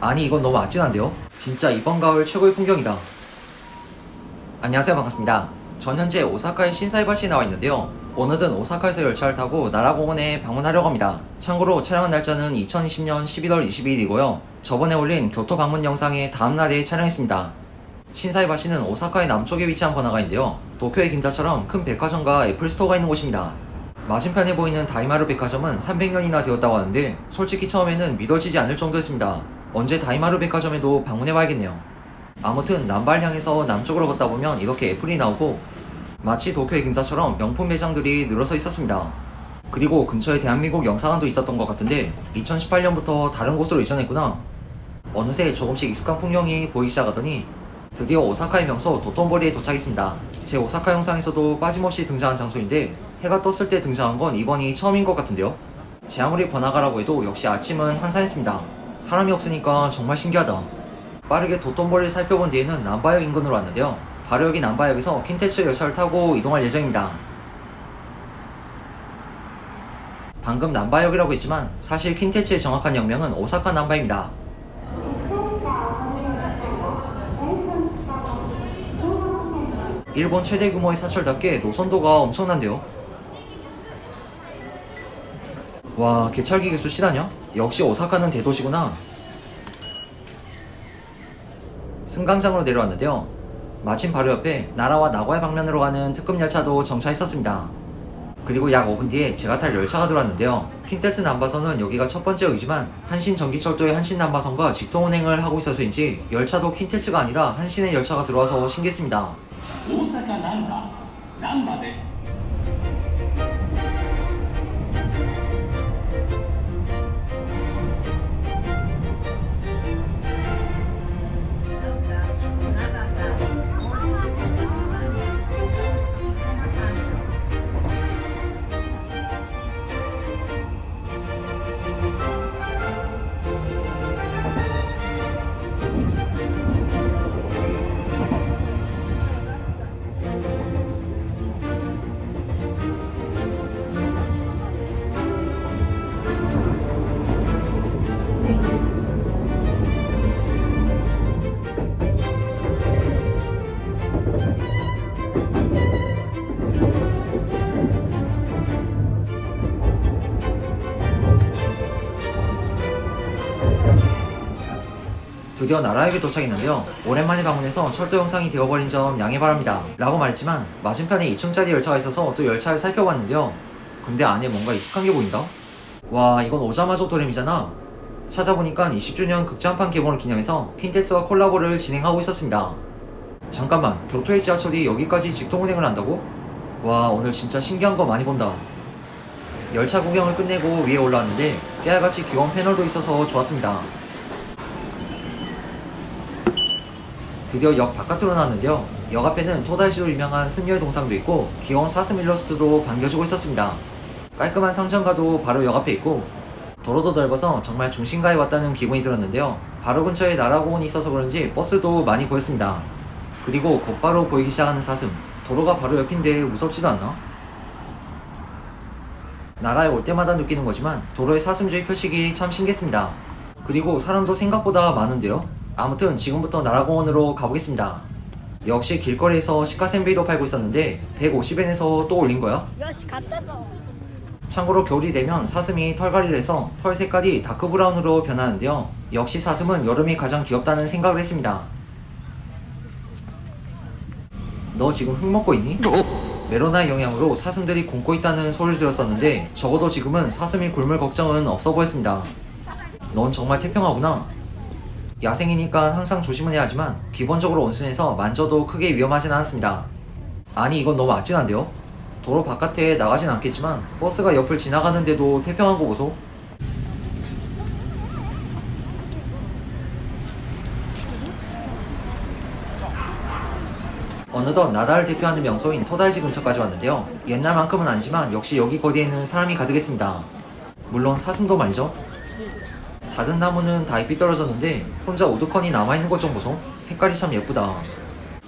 아니 이건 너무 아찔한데요? 진짜 이번 가을 최고의 풍경이다. 안녕하세요 반갑습니다. 전 현재 오사카의 신사이바시에 나와 있는데요. 오늘은 오사카에서 열차를 타고 나라공원에 방문하려고 합니다. 참고로 촬영한 날짜는 2020년 11월 22일이고요. 저번에 올린 교토 방문 영상의 다음 날에 촬영했습니다. 신사이바시는 오사카의 남쪽에 위치한 번화가인데요. 도쿄의 긴자처럼 큰 백화점과 애플스토어가 있는 곳입니다. 맞은편에 보이는 다이마루 백화점은 300년이나 되었다고 하는데 솔직히 처음에는 믿어지지 않을 정도였습니다. 언제 다이마루 백화점에도 방문해봐야겠네요. 아무튼 남발 향해서 남쪽으로 걷다 보면 이렇게 애플이 나오고 마치 도쿄의 근사처럼 명품 매장들이 늘어서 있었습니다. 그리고 근처에 대한민국 영상관도 있었던 것 같은데 2018년부터 다른 곳으로 이전했구나. 어느새 조금씩 익숙한 풍경이 보이기 시작하더니 드디어 오사카의 명소 도톤보리에 도착했습니다. 제 오사카 영상에서도 빠짐없이 등장한 장소인데 해가 떴을 때 등장한 건 이번이 처음인 것 같은데요. 제 아무리 번화가라고 해도 역시 아침은 한산했습니다. 사람이 없으니까 정말 신기하다. 빠르게 도톤보리를 살펴본 뒤에는 남바역 인근으로 왔는데요. 바로 여기 남바역에서 킨테츠 열차를 타고 이동할 예정입니다. 방금 남바역이라고 했지만 사실 킨테츠의 정확한 역명은 오사카 남바입니다. 일본 최대 규모의 사철답게 노선도가 엄청난데요. 와, 개찰기 기술 실하냐? 역시 오사카는 대도시구나. 승강장으로 내려왔는데요. 마침 바로 옆에 나라와 나고야 방면으로 가는 특급 열차도 정차했었습니다. 그리고 약 5분 뒤에 제가 탈 열차가 들어왔는데요. 킨테트 남바선은 여기가 첫 번째 역이지만 한신 전기철도의 한신 남바선과 직통 운행을 하고 있어서인지 열차도 킨테츠가 아니라 한신의 열차가 들어와서 신기했습니다. 오사카 남바 남바데 드디어 나라역에 도착했는데요. 오랜만에 방문해서 철도 영상이 되어버린 점 양해 바랍니다. 라고 말했지만 맞은편에 2층짜리 열차가 있어서 또 열차를 살펴봤는데요. 근데 안에 뭔가 익숙한 게 보인다? 와 이건 오자마자 도렘이잖아. 찾아보니까 20주년 극장판 개봉을 기념해서 킨테츠와 콜라보를 진행하고 있었습니다. 잠깐만 교토의 지하철이 여기까지 직통 운행을 한다고? 와 오늘 진짜 신기한 거 많이 본다. 열차 구경을 끝내고 위에 올라왔는데 깨알같이 귀여운 패널도 있어서 좋았습니다. 드디어 역 바깥으로 나왔는데요. 역 앞에는 토다이시로 유명한 승려의 동상도 있고 귀여운 사슴 일러스트도 반겨주고 있었습니다. 깔끔한 상점가도 바로 역 앞에 있고 도로도 넓어서 정말 중심가에 왔다는 기분이 들었는데요. 바로 근처에 나라공원이 있어서 그런지 버스도 많이 보였습니다. 그리고 곧바로 보이기 시작하는 사슴. 도로가 바로 옆인데 무섭지도 않나? 나라에 올 때마다 느끼는 거지만 도로의 사슴주의 표식이 참 신기했습니다. 그리고 사람도 생각보다 많은데요. 아무튼 지금부터 나라공원으로 가보겠습니다. 역시 길거리에서 시카샌베이도 팔고 있었는데 150엔에서 또 올린 거야? 참고로 겨울이 되면 사슴이 털갈이를 해서 털 색깔이 다크브라운으로 변하는데요. 역시 사슴은 여름이 가장 귀엽다는 생각을 했습니다. 너 지금 흙 먹고 있니? 어? 메로나의 영향으로 사슴들이 굶고 있다는 소리를 들었었는데 적어도 지금은 사슴이 굶을 걱정은 없어 보였습니다. 넌 정말 태평하구나. 야생이니까 항상 조심은 해야 하지만 기본적으로 온순해서 만져도 크게 위험하진 않았습니다. 아니 이건 너무 아찔한데요? 도로 바깥에 나가진 않겠지만 버스가 옆을 지나가는데도 태평한 거 보소. 어느덧 나다를 대표하는 명소인 토다이지 근처까지 왔는데요. 옛날만큼은 아니지만 역시 여기 거리에는 사람이 가득했습니다. 물론 사슴도 말이죠. 다른 나무는 다 잎이 떨어졌는데 혼자 우두커니 남아있는 것 좀 보소. 색깔이 참 예쁘다.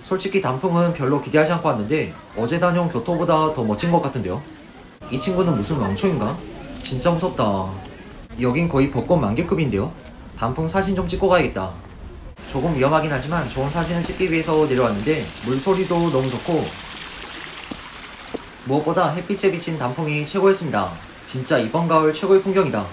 솔직히 단풍은 별로 기대하지 않고 왔는데 어제 다녀온 교토보다 더 멋진 것 같은데요. 이 친구는 무슨 왕초인가? 진짜 무섭다. 여긴 거의 벚꽃 만개급인데요. 단풍 사진 좀 찍고 가야겠다. 조금 위험하긴 하지만 좋은 사진을 찍기 위해서 내려왔는데 물소리도 너무 좋고 무엇보다 햇빛에 비친 단풍이 최고였습니다. 진짜 이번 가을 최고의 풍경이다.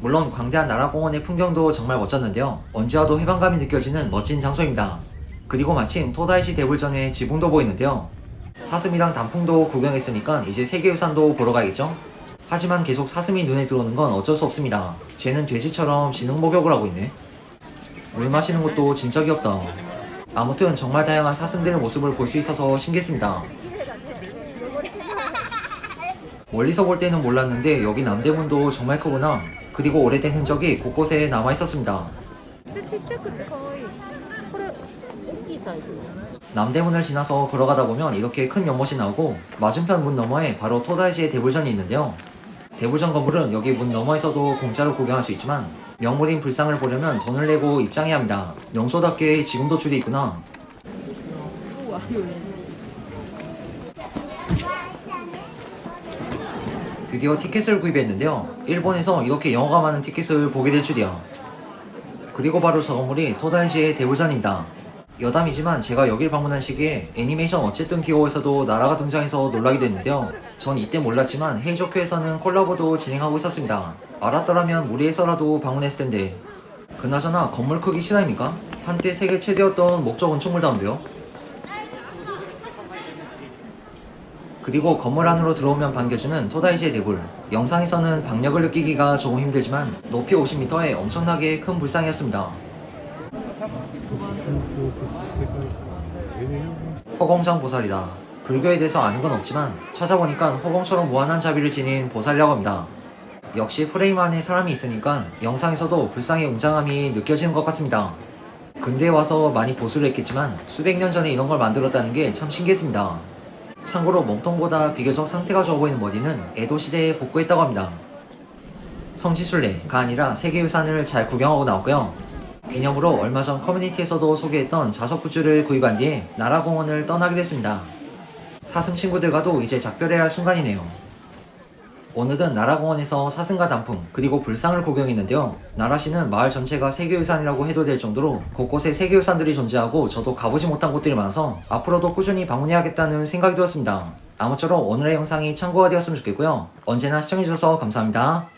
물론 광대한 나라공원의 풍경도 정말 멋졌는데요. 언제 와도 해방감이 느껴지는 멋진 장소입니다. 그리고 마침 토다이시 대불전에 지붕도 보이는데요. 사슴이랑 단풍도 구경했으니까 이제 세계유산도 보러 가야겠죠? 하지만 계속 사슴이 눈에 들어오는 건 어쩔 수 없습니다. 쟤는 돼지처럼 지능 목욕을 하고 있네. 물 마시는 것도 진짜 귀엽다. 아무튼 정말 다양한 사슴들의 모습을 볼 수 있어서 신기했습니다. 멀리서 볼 때는 몰랐는데 여기 남대문도 정말 크구나. 그리고 오래된 흔적이 곳곳에 남아 있었습니다. 남대문을 지나서 걸어가다 보면 이렇게 큰 연못이 나오고 맞은편 문 너머에 바로 토다이시의 대불전이 있는데요. 대불전 건물은 여기 문 너머에서도 공짜로 구경할 수 있지만 명물인 불상을 보려면 돈을 내고 입장해야 합니다. 명소답게 지금도 줄이 있구나. 드디어 티켓을 구입했는데요. 일본에서 이렇게 영어가 많은 티켓을 보게 될 줄이야. 그리고 바로 저 건물이 토다이시의 대불전입니다. 여담이지만 제가 여길 방문한 시기에 애니메이션 어쨌든 기호에서도 나라가 등장해서 놀라기도 했는데요. 전 이때 몰랐지만 헤이조큐에서는 콜라보도 진행하고 있었습니다. 알았더라면 무리해서라도 방문했을 텐데. 그나저나 건물 크기 실화입니까? 한때 세계 최대였던 목적 건축물다운데요. 그리고 건물 안으로 들어오면 반겨주는 토다이시의 대불. 영상에서는 박력을 느끼기가 조금 힘들지만 높이 50m에 엄청나게 큰 불상이었습니다. 허공장 보살이다. 불교에 대해서 아는 건 없지만 찾아보니까 허공처럼 무한한 자비를 지닌 보살이라고 합니다. 역시 프레임 안에 사람이 있으니까 영상에서도 불상의 웅장함이 느껴지는 것 같습니다. 근대에 와서 많이 보수를 했겠지만 수백 년 전에 이런 걸 만들었다는 게 참 신기했습니다. 참고로 몸통보다 비교적 상태가 좋아 보이는 머리는 에도 시대에 복구했다고 합니다. 성지순례가 아니라 세계유산을 잘 구경하고 나왔고요. 기념으로 얼마 전 커뮤니티에서도 소개했던 자석 굿즈를 구입한 뒤에 나라공원을 떠나게 됐습니다. 사슴 친구들과도 이제 작별해야 할 순간이네요. 오늘은 나라공원에서 사슴과 단풍 그리고 불상을 구경했는데요. 나라시는 마을 전체가 세계유산이라고 해도 될 정도로 곳곳에 세계유산들이 존재하고 저도 가보지 못한 곳들이 많아서 앞으로도 꾸준히 방문해야겠다는 생각이 들었습니다. 아무쪼록 오늘의 영상이 참고가 되었으면 좋겠고요. 언제나 시청해주셔서 감사합니다.